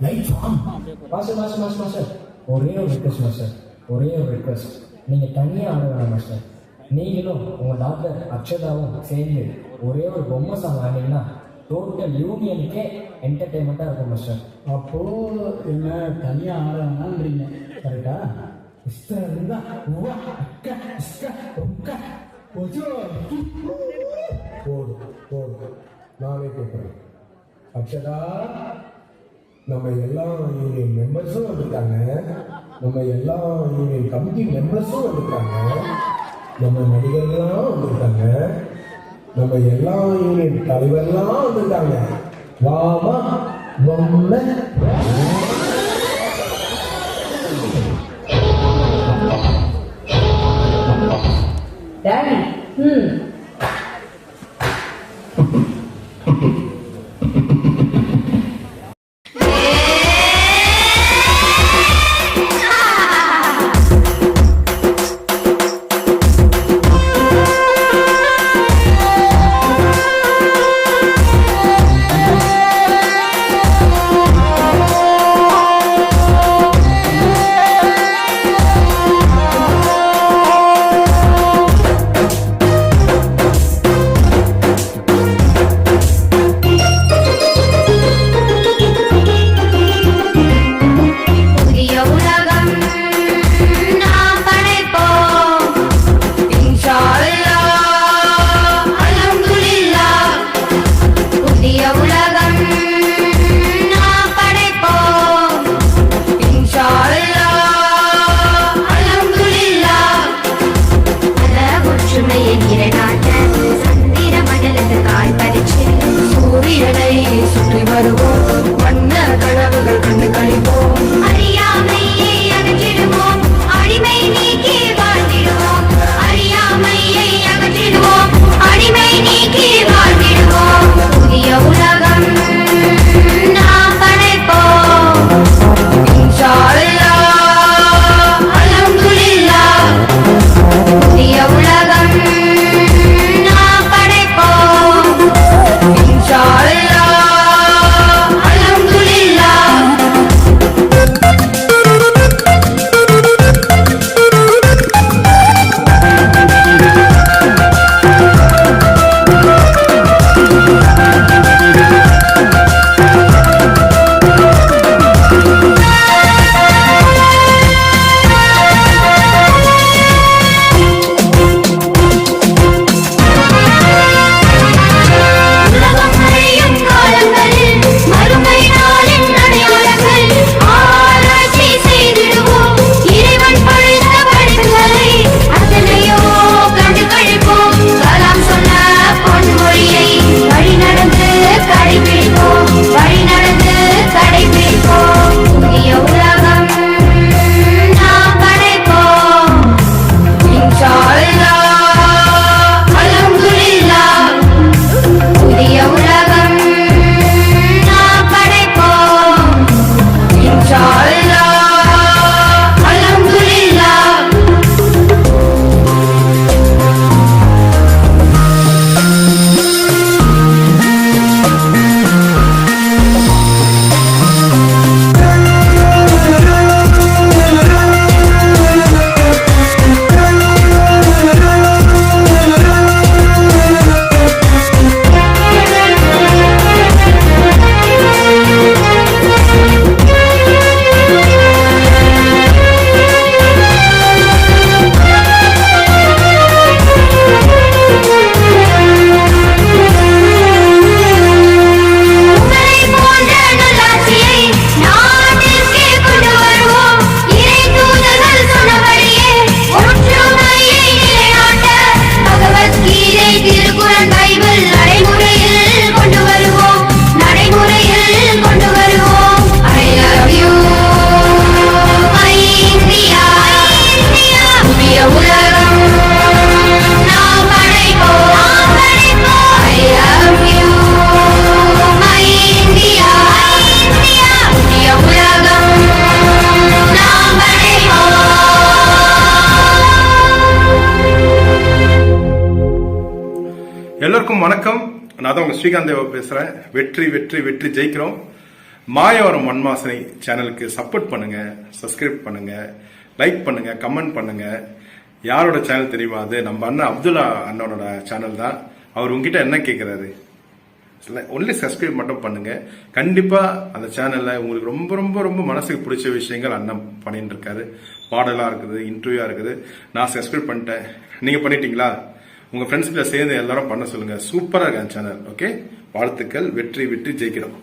Lights on master master master master ஒரே ஒரு request master ஒரே ஒரு ரிக்வஸ்ட் நீங்கள் தனியாக ஆட வேணாம் மாஸ்டர் நீங்களும் உங்கள் டாக்டர் அக்ஷதாவும் சேர்ந்து ஒரே ஒரு பொம்மை சாங் ஆடினீங்கன்னா டோட்டல் யூனியனுக்கே என்டர்டைன்மெண்ட்டாக இருக்கும் மாஸ்டர் அப்போ என்ன தனியா ஆடணும்ன்றீங்க கரெக்டா இஸ்தா இருந்தா உவா அக்கா இஸ்கா உக்கா போதும் போதும் நானே கூப்பிடுறேன் அக்ஷதா நம்ம எல்லா யூனியன் மெம்பர்ஸும் வந்திருக்காங்க நம்ம எல்லா யூனியன் கமிட்டி மெம்பர்ஸும் வந்திருக்காங்க நம்ம நடிகர்கள்லாம் வந்திருக்காங்க நம்ம எல்லா யூனியன் தலைவர்லாம் வந்திருக்காங்க வாமா பொம்மை டாடி ம். எல்லோருக்கும் வணக்கம். நான் தான் உங்க ஸ்ரீகாந்த் பேசுறேன். வெற்றி வெற்றி வெற்றி ஜெயிக்கிறோம். மாயவரம் மண்மாசனை சேனலுக்கு சப்போர்ட் பண்ணுங்க சப்ஸ்கிரைப் பண்ணுங்க லைக் பண்ணுங்க கமெண்ட் பண்ணுங்க. யாரோட சேனல் தெரியுமா அது? நம்ம அண்ணன் அப்துல்லா அண்ணனோட சேனல் தான். அவர் உங்ககிட்ட என்ன கேட்கிறாரு ஒன்லி சப்ஸ்கிரைப் மட்டும் பண்ணுங்க. கண்டிப்பா அந்த சேனல்ல உங்களுக்கு ரொம்ப ரொம்ப ரொம்ப மனசுக்கு பிடிச்ச விஷயங்கள் அண்ணன் பண்ணிட்டு இருக்காரு. பாடலா இருக்குது இன்டர்வியூவா இருக்குது. நான் சப்ஸ்கிரைப் பண்ணிட்டேன். நீங்க பண்ணிட்டீங்களா? உங்க ஃப்ரெண்ட்ஸ்கிட்ட சேர்ந்து எல்லாரும் பண்ண சொல்லுங்க. சூப்பரா இருக்கு சேனல் ஓகே வாழ்த்துக்கள் வெற்றி விட்டு ஜெயிக்கிறோம்